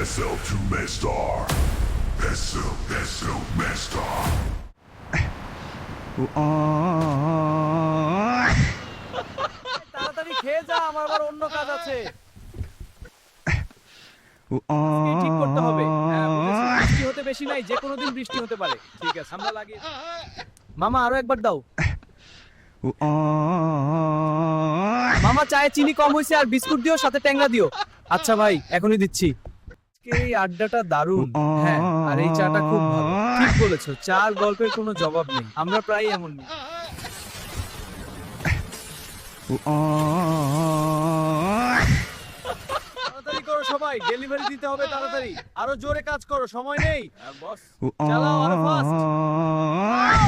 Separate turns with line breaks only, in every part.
SL2 Mestar. SL, SL Mestar.
তাড়াতাড়ি খেয়ে যা আমার আবার অন্য কাজ আছে। হ্যাঁ বৃষ্টি হতে বেশি নাই যে কোনো দিন বৃষ্টি হতে পারে। ঠিক আছে আমরা লাগিয়ে মামা আরও একবার দাও। মামা চায়ে চিনি কম হয়েছে আর বিস্কুট দিও সাথে ট্যাংরা দিও। আচ্ছা ভাই এখনই দিচ্ছি। এই আড্ডাটা দারুণ হ্যাঁ আর এই চাটা খুব ভালো ঠিক বলেছ চার গল্পের কোনো জবাব নেই আমরা প্রায় এমন তাড়াতাড়ি করো সবাই ডেলিভারি দিতে হবে তাড়াতাড়ি আরও জোরে কাজ করো সময় নেই বস চালাও আরও ফাস্ট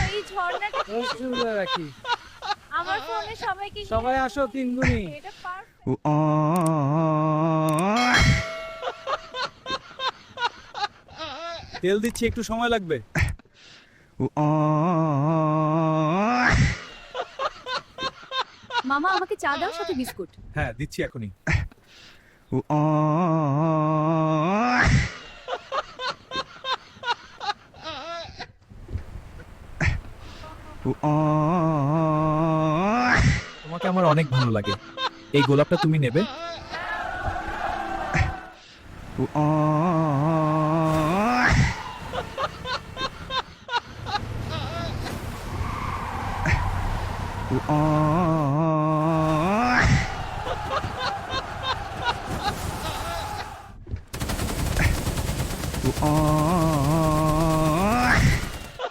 এই ঝর্ণাটা
রাখি
আমার ফোনে সবাইকে
সবাই আসো তিন গুণি
এটা পার
তেল দিচ্ছি একটু সময় লাগবে?
মামা আমাকে চা দাও সাথে বিস্কুট।
হ্যাঁ দিচ্ছি এখনই। তোমাকে আমার অনেক ভালো লাগে। এই গোলাপটা তুমি নেবে?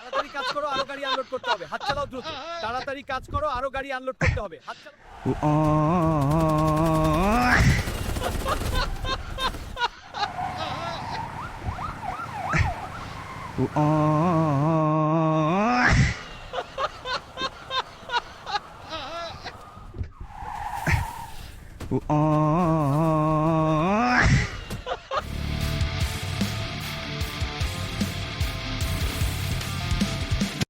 তাড়াতাড়ি কাজ করো আরও গাড়ি আনলোড করতে হবে হাত চালাও দ্রুত তাড়াতাড়ি কাজ করো আরও গাড়ি আনলোড করতে হবে হাত চালাও Ooh, ah. ah, ah, ah.